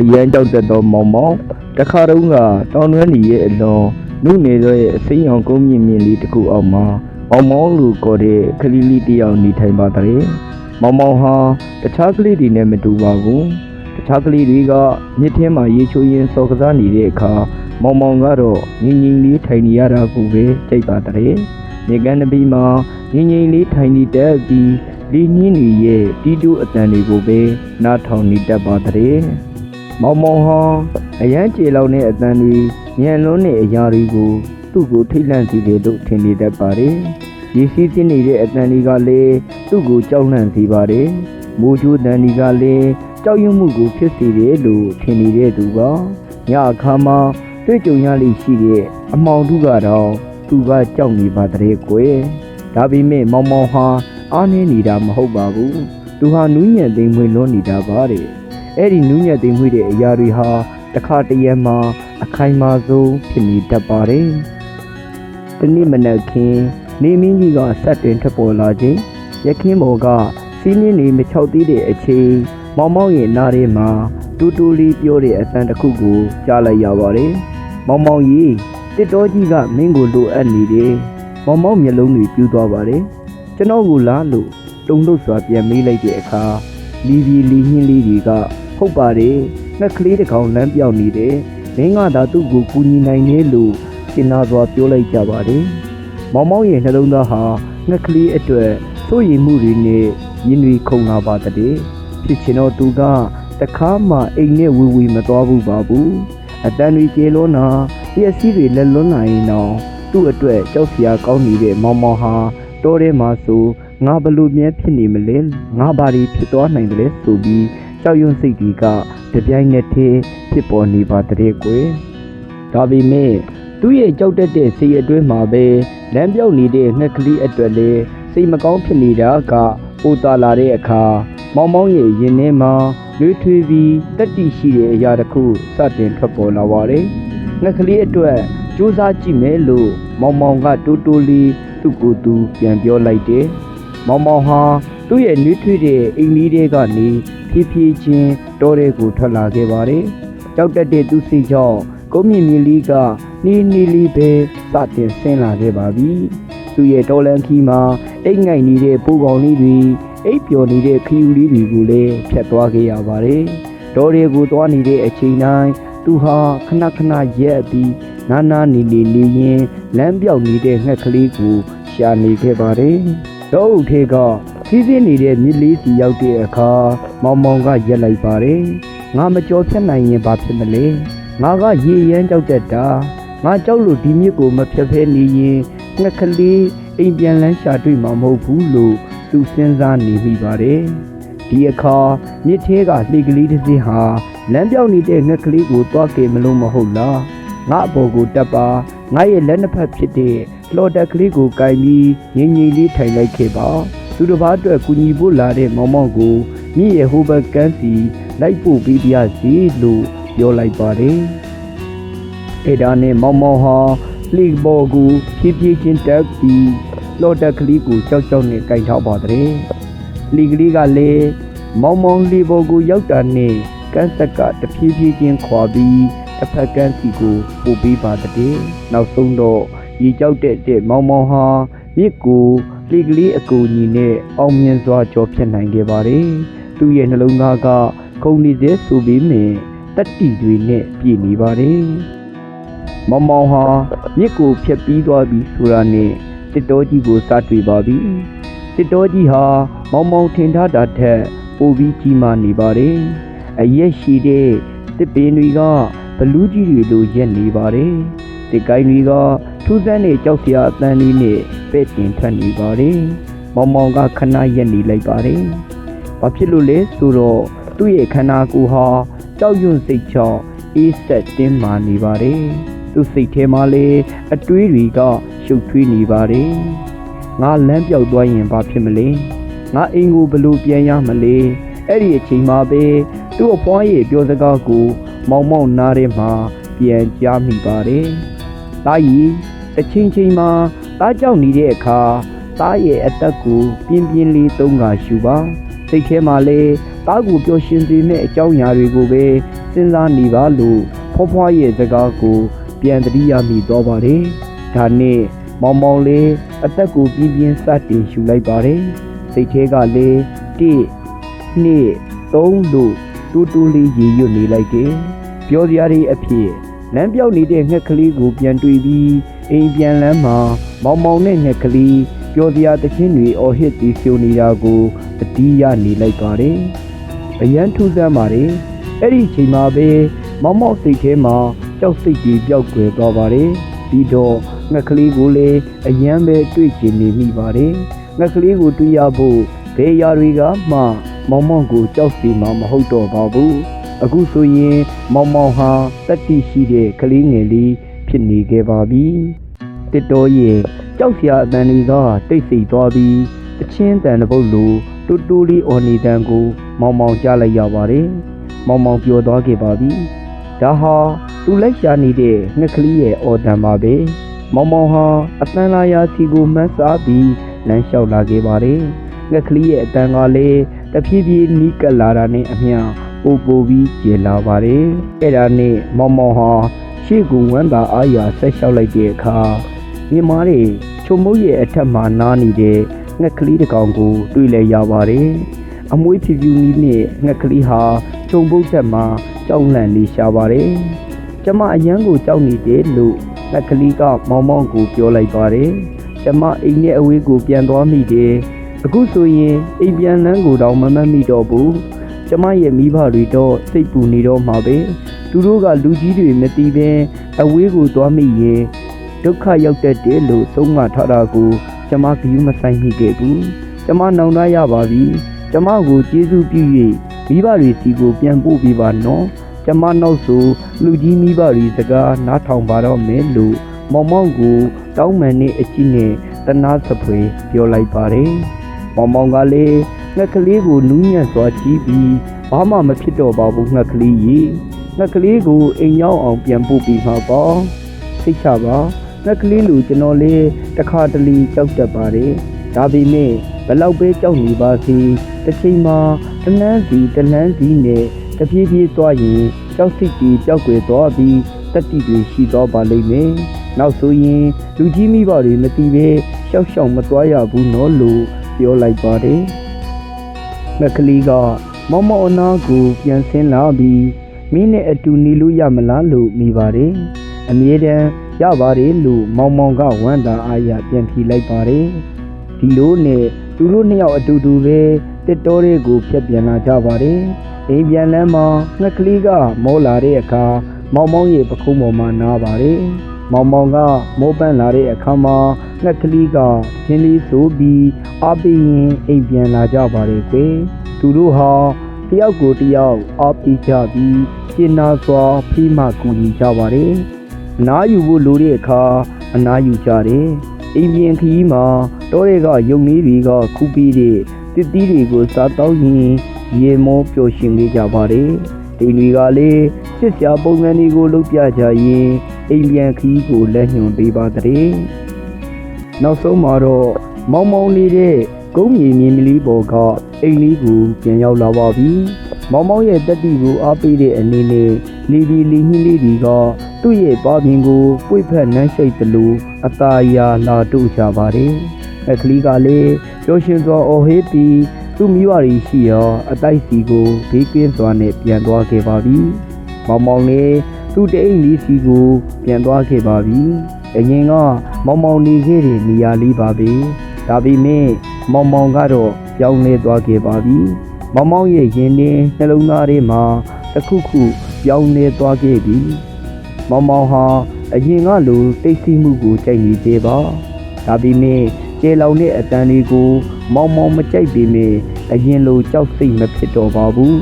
အရန်ကြောက်တတ်သောမောင်မောင်တခါတုန်းကတောင်တွင်းကြီးရဲ့အလွန်နုနေသောရဲ့အစိမ်းအောင်ကုန်းမြင့်မြင့်လေးတစ်ခုအောက်မှာမောင်မောင်လူခေါ်တဲ့ကလေးလေးတစ်ယောက်နေထိုင်ပါတဲ့မောင်မောင်ဟာတခြားကလေးတွေနဲ့မတူပါဘူးတခြားကလေးတွေကမြစ်ထဲမှာရေချိုးရင်းစော်ကစားနေတဲ့အခါမောင်မောင်ကတော့ငင်ငင်လေးထိုင်နေရတာကိုပဲကြိုက်ပါတဲ့မြေကမ်းတစ်ပြီးမှာငင်ငင်လေးထိုင်နေတတ်ပြီးလီညင်းတွေရဲ့တီးတူးအတန်တွေကိုပဲနားထောင်နေတတ်ပါတဲ့ မောင်မောင်ဟာအရန်ကြေလောက်တဲ့အတန်တွေညံလွန်းတဲ့အရာတွေကိုသူ့ကိုထိတ်လန့်စေတယ်လို့ထင်နေတတ်ပါတယ်ရေစီးစင်းနေတဲ့အတန်တွေကလည်းသူ့ကိုကြောက်လန့်စေပါတယ်မိုးချိုးတန်တွေကလည်းကြောက်ရွံ့မှုကိုဖြစ်စေတယ်လို့ထင်နေတဲ့သူကညအခါမှာတွေ့ကြုံရလိမ့်ရှိတဲ့အမောင်တုကတော့သူကကြောက်နေပါတဲ့ကွယ်ဒါပေမဲ့မောင်မောင်ဟာအားနည်းနေတာမဟုတ်ပါဘူးသူဟာနူးညံ့သိမ်မွေ့လွန်းနေတာပါတဲ့ အဲ့ဒီနူးညံ့သိမ်မွေ့တဲ့အရာတွေဟာတစ်ခါတည်းရံမှာအခိုင်အမာဆုံးဖြစ်နေတတ်ပါတယ်တနေ့မနက်ခင်းနေမင်းကြီးကဆက်တွင်ထွက်ပေါ်လာခြင်းရခင်းဘော်ကစီးနှင်းနေမချောက်သေးတဲ့အချိန်မောင်မောင်ရဲ့နားထဲမှာတူတူလေးပြောတဲ့အသံတစ်ခုကိုကြားလိုက်ရပါတယ်မောင်မောင်ကြီးတစ်တော်ကြီးကမင်းကိုလိုအပ်နေတယ်မောင်မောင်မျက်လုံးတွေပြူးသွားပါတယ်ကျွန်တော်ကိုလားလို့တုံ့လို့စွာပြန်မေးလိုက်တဲ့အခါလီဘီလီညင်းလေးတွေက ဟုတ်ပါတယ်ငှက်ကလေးတစ်ကောင်လမ်းပြောင်းနေတယ်မင်းကသာသူ့ကိုကူညီနိုင်တယ်လို့ရှင်းနာစွာပြောလိုက်ကြပါတယ်မောင်မောင်ရဲ့နှလုံးသားဟာငှက်ကလေးအတွက်စိုးရိမ်မှုတွေနဲ့ရင်းနှီးခုန်လာပါတဲ့ဖြစ်ချင်တော့သူကတခါမှအိမ်နဲ့ဝီဝီမသွားဘူးပါဘူးအတန်တွေကျေလွန်းတာပျက်စီးတွေလက်လွန်းနိုင်တော့သူ့အတွက်ကြောက်စရာကောင်းနေတဲ့မောင်မောင်ဟာတောထဲမှာဆိုငါဘလို့မြဲဖြစ်နေမလဲငါဘာတွေဖြစ်သွားနိုင်တယ်လဲဆိုပြီး ကြောက်ရွံ့စိတ်တွေကတပြိုင်နက်တည်းဖြစ်ပေါ်နေပါတဲ့ကွယ်ဒါပေမဲ့သူ့ရဲ့ကြောက်တတ်တဲ့စိတ်အတွင်းမှာပဲလမ်းပြောက်နေတဲ့ငှက်ကလေးအတွက်လေစိတ်မကောင်းဖြစ်နေတာကပိုတာလာတဲ့အခါမောင်မောင်ရဲ့ရင်ထဲမှာလွေးထွေးပြီးတက်တီရှိတဲ့အရာတစ်ခုစတင်ထွက်ပေါ်လာပါတယ်ငှက်ကလေးအတွက်စူးစမ်းကြည့်မယ်လို့မောင်မောင်ကတိုးတိုးလေးသူ့ကိုယ်သူပြန်ပြောလိုက်တယ်။မောင်မောင်ဟာသူ့ရဲ့နှွေးထွေးတဲ့အိမ်ကြီးတွေကနေ ဖြည်းဖြည်းချင်းတောထဲကိုထွက်လာခဲ့ပါတယ်။ကြောက်တက်တဲ့သူစိတ်ကြောင့်ကုန်းမြင့်မြင့်လေးကနှီးနှီးလေးပဲစတင်ဆင်းလာခဲ့ပါပြီ။သူ့ရဲ့တော်လန်ခီမှာအိတ်ငိုက်နေတဲ့ပိုးကောင်လေးတွေအိပ်ပျော်နေတဲ့ခီယူလေးတွေကိုလည်းဖြတ်သွားခဲ့ရပါတယ်။တောတွေကိုသွားနေတဲ့အချိန်တိုင်းသူဟာခဏခဏရက်ပြီးနာနာနေနေနေရင်လမ်းပြောက်နေတဲ့ငှက်ကလေးကိုရှာနေခဲ့ပါတယ်။တော့အုပ်ထဲက စီးစင်းနေတဲ့မြစ်လေးစီရောက်တဲ့အခါမောင်မောင်ကရက်လိုက်ပါတယ်။ငါမကြော်ဖြတ်နိုင်ရင်ဘာဖြစ်မလဲ။ငါကရေရမ်းကြောက်တတ်တာ။ငါကြောက်လို့ဒီမြစ်ကိုမဖြတ်ဖဲနေရင်ငှက်ကလေးအိမ်ပြန်လန်းရှာတွေ့မှာမဟုတ်ဘူးလို့သူစဉ်းစားနေမိပါတယ်။ဒီအခါမြစ်ထဲကလှေကလေးတစ်စီးဟာလမ်းပြောက်နေတဲ့ငှက်ကလေးကိုတွားကေမလို့မဟုတ်လား။ငါအပေါ်ကိုတက်ပါငါရဲ့လက်နှစ်ဖက်ဖြစ်တဲ့လော်တက်ကလေးကိုကင်ပြီးငြိမ်ငြိမ်လေးထိုင်လိုက်ခဲ့ပါ သူတစ်ပါးအတွက်ကူညီဖို့လာတဲ့မောင်မောင်ကိုမြင့်ရဲ့ဟိုဘက်ကန်းစီလိုက်ပို့ပေးပြစီလို့ပြောလိုက်ပါတယ်အဲ့ဒါနဲ့မောင်မောင်ဟာလီဘော်ကိုဖြည်းဖြည်းချင်းတက်ပြီးလော်တက်ကလေးကိုကြောက်ကြောက်နဲ့ကင်ထောက်ပါတယ်လီကလေးကလည်းမောင်မောင်လီဘော်ကိုရောက်တာနဲ့ကန်းဆက်ကတဖြည်းဖြည်းချင်းခွာပြီးတစ်ဖက်ကန်းစီကိုပို့ပေးပါတဲ့နောက်ဆုံးတော့ရေကြောက်တဲ့တဲ့မောင်မောင်ဟာမြစ်ကို လေကလေးအကူညီနဲ့အောင်မြင်စွာကြောဖြတ်နိုင်ခဲ့ပါတယ်သူ့ရဲ့နှလုံးသားကခုန်နေစေဆိုပြီးမြင်တက်တီတွေနဲ့ပြည့်နေပါတယ်မောင်မောင်ဟာမြစ်ကိုဖြတ်ပြီးသွားပြီဆိုတာနဲ့တစ်တော်ကြီးကိုစတွေ့ပါပြီတစ်တော်ကြီးဟာမောင်မောင်ထင်ထားတာထက်ပိုပြီးကြီးမားနေပါတယ်အရက်ရှိတဲ့တစ်ပင်တွေကဘလူးကြီးတွေလိုရက်နေပါတယ်။ဒီကိုင်းတွေကထူးဆန်းတဲ့ကြောက်စရာအသံတွေနဲ့ ပဲ့တင်ထွက်နေပါတယ်။မောင်မောင်ကခဏရက်နေလိုက်ပါတယ်။ဘာဖြစ်လို့လဲဆိုတော့သူ့ရဲ့ခန္ဓာကိုယ်ဟာကြောက်ရွံ့စိတ်ချောင်းအေးဆက်တင်းမာနေပါတယ်။သူ့စိတ်ထဲမှာလည်းအတွေးတွေကရှုပ်ထွေးနေပါတယ်။ငါလမ်းပြောက်သွားရင်ဘာဖြစ်မလဲ။ငါအိမ်ကိုဘလို့ပြန်ရမလဲ။အဲ့ဒီအချိန်မှာပဲသူ့အဖွားရဲ့ပြောစကားကို မောင်မောင်နားထဲမှာပြန်ကြားမိပါတယ်။တာကြီးတစ်ချိန်ချိန်မှာ တားကြောက်နေတဲ့အခါတားရဲ့အသက်ကိုပြင်းပြင်းလေးသုံးကရှူပါစိတ်ထဲမှာလည်းတားကိုပျော်ရွှင်စေမယ့်အကြောင်းအရာတွေကိုပဲစဉ်းစားနေပါလို့ဖွားဖွားရဲ့စကားကို ပြန်သတိရမိတော့ပါတယ်။ဒါနဲ့မောင်မောင်လေးအသက်ကိုပြင်းပြင်းစတင်ရှူလိုက်ပါတယ်။စိတ်ထဲကလည်း1 2 3လို့တူတူလေးရေရွတ်နေလိုက်တယ်။ပြောစရာတွေအဖြစ်လမ်းပြောက်နေတဲ့ငှက်ကလေးကိုပြန်တွေ့ပြီး အိမ်ပြန်လမ်းမှာမောင်မောင်နဲ့ငှက်ကလေးပြောစရာတခြင်းတွေအော်ဟစ်ပြီးဖြိုနေတာကိုတတိယနေလိုက်ပါတယ်။အရန်ထူးဆန်းပါတယ်။အဲ့ဒီအချိန်မှာပဲမောင်မောင်စိတ်ထဲမှာကြောက်စိတ်ကြီးပျောက်ကွယ်သွားပါတယ်။ပြီးတော့ငှက်ကလေးကိုလည်းအရန်ပဲတွေ့ကျင်နေမိပါတယ်။ငှက်ကလေးကိုတွေ့ရဖို့ဘယ်ရာတွေကမှမောင်မောင်ကိုကြောက်စီမှာမဟုတ်တော့ပါဘူး။အခုဆိုရင်မောင်မောင်ဟာတတိရှိတဲ့ကလေးငယ်လေး ဖြစ်နေခဲ့ပါပြီ။တစ်တော်ရဲ့ကြောက်စရာအတန်တွေကတိတ်ဆိတ်သွားပြီးတချင်းတန်တစ်ပုတ်လိုတူတူလေးအော်နေတန်ကိုမောင်မောင်ကြားလိုက်ရပါတယ်။မောင်မောင်ပြောသွားခဲ့ပါပြီ။ဒါဟာသူလိုက်ရှာနေတဲ့ငှက်ကလေးရဲ့အော်တန်ပါပဲ။မောင်မောင်ဟာအတန်လာရာစီကိုမှန်းစားပြီးလမ်းလျှောက်လာခဲ့ပါတယ်။ငှက်ကလေးရဲ့အတန်ကလည်းတဖြည်းဖြည်းနီးကပ်လာတာနဲ့အမျှပိုပိုပြီးကျေလာပါတယ်။အဲ့ဒါနဲ့မောင်မောင်ဟာ ရှေ့ကူဝမ်းသာအားရဆက်လျှောက်လိုက်တဲ့အခါမြင်မားတွေချုံမုတ်ရဲ့အထက်မှာနားနေတဲ့ငှက်ကလေးတစ်ကောင်ကို တွေ့လဲရပါတယ်။အမွေးဖြူဖြူနီးနဲ့ငှက်ကလေးဟာချုံပုတ်ချက်မှာကြောက်လန့်နေရှာပါတယ်။ကျမအရန်ကိုကြောက်နေတယ်လို့ငှက်ကလေးကမောင်မောင်ကိုပြောလိုက်ပါတယ်။ကျမအိမ်နဲ့အဝေးကိုပြန်သွားမိတယ်။အခုဆိုရင်အိမ်ပြန်လန်းကိုတော့မမတ်မိတော့ဘူး။ကျမရဲ့မိဘတွေတော့စိတ်ပူနေတော့မှာပဲ။ သူတို့ကလူကြီးတွေမသိဘဲအဝေးကိုသွားမိရင်ဒုက္ခရောက်တတ်တယ်လို့သုံးမထားတာကိုကျမဂရုမဆိုင်မိခဲ့ဘူး။ကျမနောင်တရပါပြီ။ကျမကိုကျေးဇူးပြု၍မိဘတွေစီကိုပြန်ပို့ပေးပါနော်။ကျမနောက်ဆိုလူကြီးမိဘတွေစကားနားထောင်ပါတော့မယ်လို့မောင်မောင်ကိုတောင်းပန်နေအကြည့်နဲ့တနာစဖွေပြောလိုက်ပါတယ်။မောင်မောင်ကလည်းငှက်ကလေးကိုနူးညံ့စွာကြည့်ပြီး ဘာမှမဖြစ်တော့ပါဘူးငှက်ကလေးကြီးငှက်ကလေးကိုအိမ်ရောက်အောင်ပြန်ပို့ပြီးမှာပေါ့စိတ်ချပါငှက်ကလေးလူကျွန်တော်လေးတစ်ခါတလေကြောက်တတ်ပါတယ်ဒါပေမဲ့ဘလောက်ပဲကြောက်နေပါစေတစ်ချိန်မှာတလန်းစီတလန်းစီနဲ့တပြေးပြေးသွားရင်ကြောက်စိတ်ကြီးကြောက်ွယ်သွားပြီးတတိတွေရှိတော့ပါလိမ့်မယ်နောက်ဆိုရင်လူကြီးမိဘတွေမသိပဲရှောက်ရှောက်မသွားရဘူးနော်လို့ပြောလိုက်ပါတယ်ငှက်ကလေးက မောင်မောင်အနာကိုပြန်ဆင်းလာပြီးမင်းနဲ့အတူနေလို့ရမလားလို့မိပါတယ်အမြဲတမ်းရပါတယ်လို့မောင်မောင်ကဝမ်းသာအားရပြန်ဖြေလိုက်ပါတယ်ဒီလိုနဲ့သူတို့နှစ်ယောက်အတူတူပဲတစ်တော်တွေကိုဖြတ်ပြန်လာကြပါတယ်အိမ်ပြန်လမ်းမှာငှက်ကလေးကမောလာတဲ့အခါမောင်မောင်ရဲ့ပခုံးပေါ်မှာနားပါတယ်မောင်မောင်ကမိုးပန်းလာတဲ့အခါမှာငှက်ကလေးကချင်းလေးဆိုပြီးအားပေးရင်အိမ်ပြန်လာကြပါတယ်ကွယ် သူတို့ဟာတယောက်ကိုတယောက်အားပေးကြပြီးကျင်နာစွာဖိမကူညီကြပါတယ်အနားယူဖို့လိုတဲ့အခါအနားယူကြတယ်အိမ်ပြင်ခီးမှာတောတွေကယုံလေးတွေကခုပြီးတဲ့တစ်သီးတွေကိုစားတောက်ရင်ရေမောပျော်ရွှင်နေကြပါတယ်တိမ်တွေကလည်းစစ်စရာပုံစံတွေကိုလုပ်ပြကြရင်အိမ်ပြန်ခီးကိုလက်ညွန်ပေးပါတဲ့နောက်ဆုံးမှာတော့မောင်မောင်နေတဲ့ ကုန်းမြေမြင်းမလီပေါ်ကအိမ်လေးကိုပြန်ရောက်လာပါပြီမောင်မောင်ရဲ့တက်တီကိုအားပေးတဲ့အနေနဲ့လီဒီလီဟင်းလေးတွေကသူ့ရဲ့ပါပြင်ကိုပွေဖက်နှမ်းရှိတ်သလိုအသာယာလာတို့ကြပါတယ်အခလီကလည်းပျော်ရွှင်စွာအော်ဟေးပြီးသူ့မိဘတွေရှိရောအတိုက်စီကိုဘေးကင်းစွာနဲ့ပြန်သွားခဲ့ပါပြီမောင်မောင်လည်းသူ့တအိမ်လေးစီကိုပြန်သွားခဲ့ပါပြီအရင်ကမောင်မောင်နေခဲ့တဲ့နေရာလေးပါပဲဒါပေမဲ့ မောင်မောင်ကတော့ပြောင်းလဲသွားခဲ့ပါပြီမောင်မောင်ရဲ့ရင်ထဲနှလုံးသားထဲမှာတစ်ခုခုပြောင်းလဲသွားခဲ့ပြီမောင်မောင်ဟာအရင်ကလိုတိတ်ဆိတ်မှုကိုကြိုက်နေသေးပါဒါပေမဲ့ကျေလောင်တဲ့အတန်တွေကို မောင်မောင်မကြိုက်ပေမဲ့အရင်လိုကြောက်စိတ်မဖြစ်တော့ပါဘူး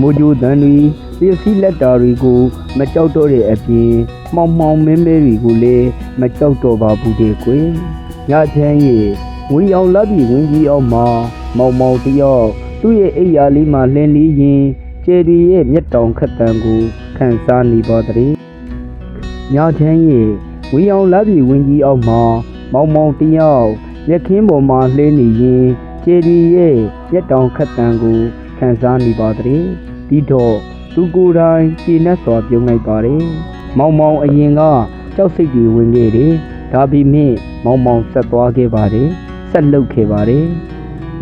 မိုးကြိုးတန်တွေပစ္စည်းလက်တာတွေကိုမကြောက်တော့တဲ့အပြင်မောင်မောင်မဲမဲတွေကိုလည်းမကြောက်တော့ပါဘူးတဲ့ကွယ်ညချမ်းရဲ့ ဝင်းအောင်လက်ပြီးဝင်းကြီးအောင်မှာမောင်မောင်တယောက်သူ့ရဲ့အိယာလေးမှာလှင်းလေးရင်ကျယ်ရီရဲ့မျက်တောင်ခတ်တံကိုခန်းစားနေပါတဲ့ညချမ်းရဲ့ဝင်းအောင်လက်ပြီးဝင်းကြီးအောင်မှာမောင်မောင်တယောက်ရက်ခင်းပေါ်မှာလှင်းနေရင်ကျေရီရဲ့ရက်တောင်ခတ်တန်ကိုခံစားနေပါတဲ့ဒီတော့သူကိုယ်တိုင်ကျေနပ်စွာပြုံးလိုက်ပါတယ်မောင်မောင်အရင်ကကြောက်စိတ်တွေဝင်ခဲ့တယ်ဒါပေမဲ့မောင်မောင်ဆက်သွားခဲ့ပါတယ် ဆက်လုပ်ခဲ့ပါတယ်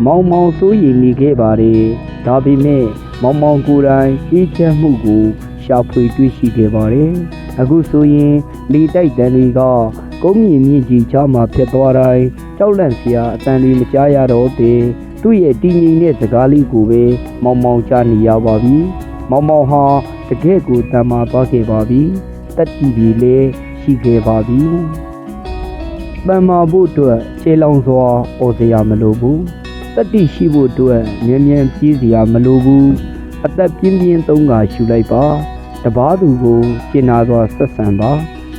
မောင်မောင်စိုးရိမ်နေခဲ့ပါတယ်။ဒါပေမဲ့မောင်မောင်ကိုယ်တိုင်အေးချမ်းမှုကိုရှာဖွေတွေ့ရှိခဲ့ပါတယ်။အခုဆိုရင်လေတိုက်တန်တွေကကုန်းမြင့်မြင့်ကြီးချားမှာဖြစ်သွားတိုင်းကြောက်လန့်စရာအတန်တွေမကြားရတော့တဲ့သူ့ရဲ့တည်ငြိမ်တဲ့စကားလေးကိုပဲမောင်မောင်ကြားနေရပါပြီ။မောင်မောင်ဟာတကယ့်ကိုတမ်းမာသွားခဲ့ပါပြီ။တက်တီ भी လည်းရှိခဲ့ပါပြီ။ ပန်မာဖို့အတွက်ခြေလောင်စွာအော်စရာမလိုဘူးတတိရှိဖို့အတွက်မြန်မြန်ပြေးစရာမလိုဘူးအသက်ပြင်းပြင်းသုံးကာရှူလိုက်ပါတပားသူကိုကျင်နာစွာဆက်ဆံပါ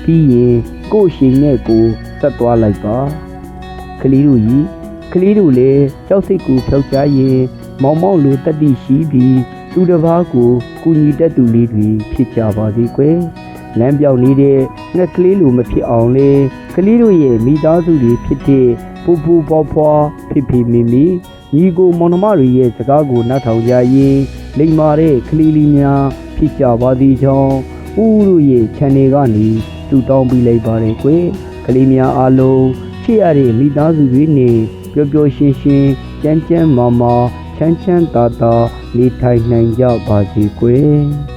ပြီးရင်ကို့ရှိနဲ့ကိုဆက်သွားလိုက်ပါကလေးတို့ကြီးကလေးတို့လည်းကြောက်စိတ်ကူဖြောက်ကြရင်မောင်မောင်လိုတတိရှိပြီးသူတစ်ပါးကိုကူညီတတ်သူလေးတွေဖြစ်ကြပါစေကွယ်လမ်းပြောင်းနေတဲ့ငှက်ကလေးလိုမဖြစ်အောင်လေ ကလေးတို့ရဲ့မိသားစုတွေဖြစ်တဲ့ပူပူပွားပွားဖိဖိမီမီညီကိုမောင်နှမတွေရဲ့စကားကိုနားထောင်ကြရင်လိမ္မာတဲ့ကလေးလေးများဖြစ်ကြပါသည်ကြောင့်ဦးတို့ရဲ့ channel ကနေတူတောင်းပေးလိုက်ပါတယ်ကွယ်ကလေးများအားလုံးချစ်ရတဲ့မိသားစုတွေနဲ့ပျော်ပျော်ရွှင်ရွှင်ကြမ်းကြမ်းမာမာချမ်းချမ်းသာသာနေထိုင်နိုင်ကြပါစေကွယ်